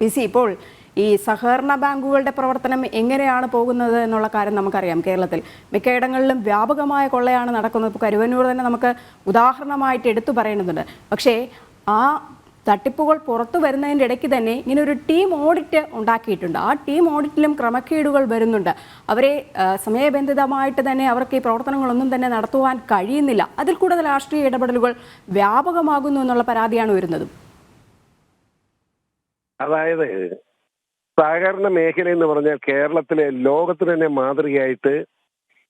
P C ഇപ്പോൾ ഈ സഹകരണ ബാങ്കുകളുടെ പ്രവർത്തനം എങ്ങനെയാണ് പോകുന്നത് എന്നുള്ള കാര്യം നമുക്കറിയാം കേരളത്തിൽ. മിക്കയിടങ്ങളിലും വ്യാപകമായ കൊള്ളയാണ് നടക്കുന്നത്. ഇപ്പോൾ കരുവന്നൂർ തന്നെ നമുക്ക് ഉദാഹരണമായിട്ട് എടുത്തു പറയേണ്ടതുണ്ട്. പക്ഷേ ആ തട്ടിപ്പുകൾ പുറത്തു വരുന്നതിന്റെ ഇടയ്ക്ക് തന്നെ ഇങ്ങനെ ഒരു ടീം ഓഡിറ്റ് ഉണ്ടാക്കിയിട്ടുണ്ട്. ആ ടീം ഓഡിറ്റിലും ക്രമക്കേടുകൾ വരുന്നുണ്ട്. അവരെ സമയബന്ധിതമായിട്ട് തന്നെ അവർക്ക് ഈ പ്രവർത്തനങ്ങളൊന്നും തന്നെ നടത്തുവാൻ കഴിയുന്നില്ല. അതിൽ കൂടുതൽ രാഷ്ട്രീയ ഇടപെടലുകൾ വ്യാപകമാകുന്നു എന്നുള്ള പരാതിയാണ് വരുന്നത് അതായത് സഹകരണ മേഖല എന്ന് പറഞ്ഞാൽ കേരളത്തിലെ ലോകത്തിന് തന്നെ മാതൃകയായിട്ട്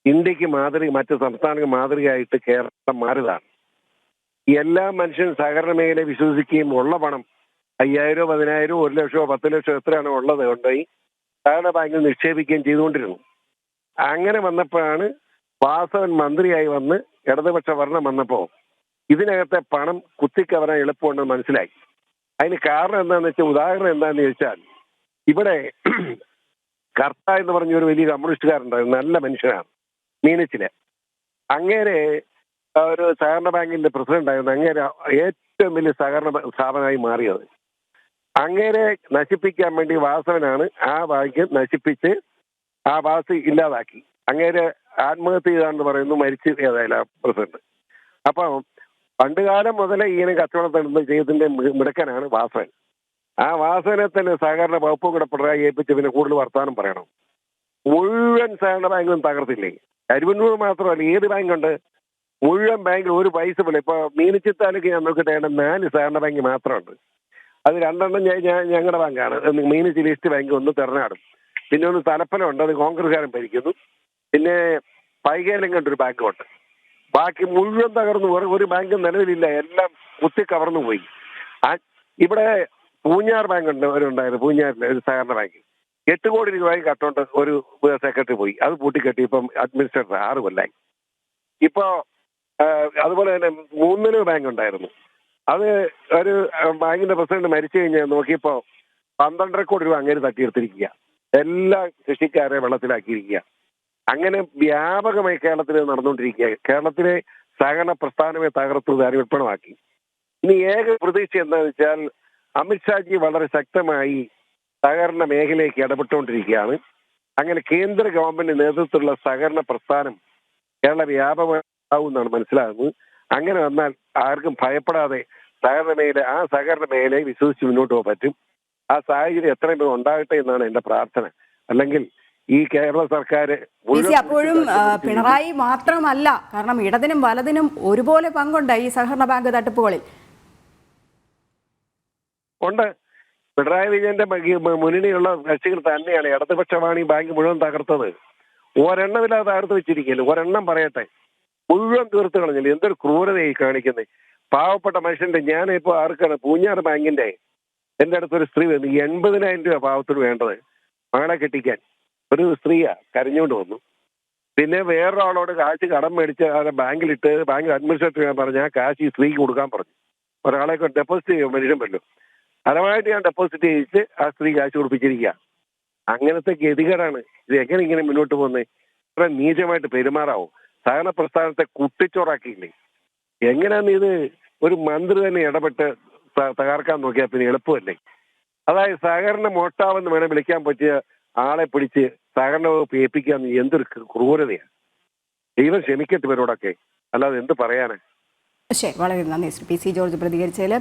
ഇന്ത്യയ്ക്ക് മാതൃക മറ്റ് സംസ്ഥാനങ്ങൾക്ക് മാതൃകയായിട്ട് കേരളം മാറിയതാണ്. എല്ലാ മനുഷ്യനും സഹകരണ മേഖലയെ വിശ്വസിക്കുകയും ഉള്ള പണം അയ്യായിരോ പതിനായിരോ ഒരു ലക്ഷമോ പത്ത് ലക്ഷമോ എത്രയാണോ ഉള്ളത് കൊണ്ടുപോയി സഹകരണ ബാങ്കിൽ നിക്ഷേപിക്കുകയും ചെയ്തുകൊണ്ടിരുന്നു. അങ്ങനെ വന്നപ്പോഴാണ് വാസവൻ മന്ത്രിയായി വന്ന് ഇടതുപക്ഷ ഭരണം വന്നപ്പോൾ ഇതിനകത്തെ പണം കുത്തിക്കവരാൻ എളുപ്പമുണ്ടെന്ന് മനസ്സിലായി. അതിന് കാരണം എന്താണെന്ന് വെച്ചാൽ ഉദാഹരണം എന്താണെന്ന് ചോദിച്ചാൽ ഇവിടെ കർത്ത എന്ന് പറഞ്ഞ ഒരു വലിയ കമ്മ്യൂണിസ്റ്റുകാരുണ്ടായിരുന്നു നല്ല മനുഷ്യനാണ് മീനച്ചിൽ. അങ്ങേരെ ഒരു സഹകരണ ബാങ്കിന്റെ പ്രസിഡന്റ് ആയിരുന്നു അങ്ങേരെ ഏറ്റവും വലിയ സഹകരണ സ്ഥാപനമായി മാറിയത്. അങ്ങേരെ നശിപ്പിക്കാൻ വേണ്ടി വാസവനാണ് ആ ബാങ്ക് നശിപ്പിച്ച് ആ വാസ് ഇല്ലാതാക്കി. അങ്ങേരെ ആത്മഹത്യ ചെയ്താണെന്ന് പറയുന്നു മരിച്ച് ഏതായാലും ആ പ്രസിഡന്റ്. അപ്പം പണ്ടുകാലം മുതലേ ഇങ്ങനെ കച്ചവടം ചെയ്തതിന്റെ മിടക്കനാണ് വാസവൻ. ആ വാസനെ തന്നെ സഹകരണ വകുപ്പും കൂടെ പിണറായി ഏൽപ്പിച്ച് പിന്നെ കൂടുതൽ വർത്തമാനം പറയണം. മുഴുവൻ സഹകരണ ബാങ്കും തകർത്തില്ലേ? കരുവന്നൂർ മാത്രമല്ല ഏത് ബാങ്കുണ്ട്? മുഴുവൻ ബാങ്കിൽ ഒരു പൈസ പോലെ. ഇപ്പൊ മീനച്ചി താലൂക്ക് ഞാൻ നോക്കിയിട്ട് നാല് സഹകരണ ബാങ്ക് മാത്രമുണ്ട്. അത് രണ്ടെണ്ണം ഞാൻ ഞാൻ ഞങ്ങളുടെ ബാങ്കാണ്. മീനച്ചി ലിസ്റ്റ് ബാങ്ക് ഒന്ന് തെരഞ്ഞാടും. പിന്നെ ഒന്ന് തലപ്പലമുണ്ട് അത് കോൺഗ്രസ്സുകാരൻ ഭരിക്കുന്നു. പിന്നെ പൈകേലം കണ്ടൊരു ബാങ്കുണ്ട്. ബാക്കി മുഴുവൻ തകർന്നു. ഒരു- ഒരു ബാങ്കും നിലവിലില്ല. എല്ലാം കുത്തി കവർന്നു പോയി. ആ ഇവിടെ പൂഞ്ഞാർ ബാങ്ക് ഉണ്ട് ഒരുണ്ടായിരുന്നു പൂഞ്ഞാറിലെ ഒരു സഹകരണ ബാങ്ക്. എട്ട് കോടി രൂപയും കട്ടോണ്ട് ഒരു സെക്രട്ടറി പോയി. അത് പൂട്ടിക്കെട്ടി. ഇപ്പം അഡ്മിനിസ്ട്രേറ്റർ ആറ് കൊല്ലായി. ഇപ്പോ അതുപോലെ തന്നെ മൂന്നിന് ബാങ്ക് ഉണ്ടായിരുന്നു. അത് ഒരു ബാങ്കിന്റെ പ്രസിഡന്റ് മരിച്ചു കഴിഞ്ഞാൽ നോക്കിയപ്പോ പന്ത്രണ്ടര കോടി രൂപ അങ്ങനെ തട്ടിയെടുത്തിരിക്കുക. എല്ലാ കൃഷിക്കാരെ വെള്ളത്തിലാക്കിയിരിക്കുക. അങ്ങനെ വ്യാപകമായി കേരളത്തിൽ നടന്നുകൊണ്ടിരിക്കുക. കേരളത്തിലെ സഹകരണ പ്രസ്ഥാനമെ തകർത്തു ദാരിവിൽപ്പണമാക്കി ഇനി ഏക പ്രതീക്ഷ എന്താണെന്ന് വെച്ചാൽ അമിത്ഷാജി വളരെ ശക്തമായി സഹകരണ മേഖലയ്ക്ക് ഇടപെട്ടുകൊണ്ടിരിക്കുകയാണ്. അങ്ങനെ കേന്ദ്ര ഗവൺമെന്റ് നേതൃത്വത്തിലുള്ള സഹകരണ പ്രസ്ഥാനം കേരള വ്യാപകമാകുമെന്നാണ് മനസ്സിലാകുന്നത്. അങ്ങനെ വന്നാൽ ആർക്കും ഭയപ്പെടാതെ സഹകരണ മേഖല ആ സഹകരണ മേഖലയെ വിശ്വസിച്ച് മുന്നോട്ട് പോകാൻ പറ്റും. ആ സാഹചര്യം എത്രയും ഉണ്ടാകട്ടെ എന്നാണ് എന്റെ പ്രാർത്ഥന. അല്ലെങ്കിൽ ഈ കേരള സർക്കാർ അപ്പോഴും പിണറായി മാത്രമല്ല കാരണം ഇടതിനും വലതിനും ഒരുപോലെ പങ്കുണ്ട് ഈ സഹകരണ ബാങ്ക് തട്ടിപ്പുകളിൽ. ഉണ്ട്. പിണറായി വിജയന്റെ മുന്നണിയുള്ള കക്ഷികൾ തന്നെയാണ്. ഇടതുപക്ഷമാണ് ഈ ബാങ്ക് മുഴുവൻ തകർത്തത്. ഒരെണ്ണമില്ലാതെ തകർത്ത് വെച്ചിരിക്കല്ലേ ഒരെണ്ണം പറയട്ടെ. മുഴുവൻ തീർത്തു കളഞ്ഞില്ല? എന്തൊരു ക്രൂരതയായി കാണിക്കുന്നത് പാവപ്പെട്ട മനുഷ്യന്റെ ഞാനിപ്പോ ആർക്കാണ്? പൂഞ്ഞാർ ബാങ്കിന്റെ എന്റെ അടുത്തൊരു സ്ത്രീ വന്നു എൺപതിനായിരം രൂപ പാവത്തിന് വേണ്ടത്. മകളെ കെട്ടിക്കാൻ. ഒരു സ്ത്രീയാ കരഞ്ഞുകൊണ്ട് വന്നു. പിന്നെ വേറൊരാളോട് കാശ് കടം മേടിച്ച് അവരെ ബാങ്കിലിട്ട് ബാങ്ക് അഡ്മിനിസ്ട്രേറ്റർ പറഞ്ഞു ആ കാശ് ഈ സ്ത്രീക്ക് കൊടുക്കാൻ പറഞ്ഞു. ഒരാളെ ഡെപ്പോസിറ്റ് ചെയ്യാൻ മനുഷ്യൻ പറ്റും ഫലമായിട്ട് ഞാൻ ഡെപ്പോസിറ്റ് ചെയ്യിച്ച് ആ സ്ത്രീ കാശ് കൊടുപ്പിച്ചിരിക്കുക അങ്ങനത്തെ ഗതികേടാണ്. ഇത് എങ്ങനെ ഇങ്ങനെ മുന്നോട്ട് പോകുന്നത് ഇത്ര നീചമായിട്ട് പെരുമാറാവോ? സഹകരണ പ്രസ്ഥാനത്തെ കുട്ടിച്ചോറാക്കിയില്ലേ? എങ്ങനെയാന്ന് ഇത് ഒരു മന്ത്രി തന്നെ ഇടപെട്ട് തകർക്കാൻ നോക്കിയാൽ പിന്നെ എളുപ്പമല്ലേ? അതായത് സഹകരണ മോട്ടാവെന്ന് വേണം വിളിക്കാൻ പറ്റിയ ആളെ പിടിച്ച് സഹകരണ വകുപ്പ് ഏൽപ്പിക്കാന്ന് എന്തൊരു ക്രൂരതയാണ് ദൈവം ക്ഷമിക്കട്ടെ ഇവരോടൊക്കെ. അല്ലാതെ എന്ത് പറയാനാ? ശരി വളരെ നന്ദി. P C George പ്രതികരിച്ചതിൽ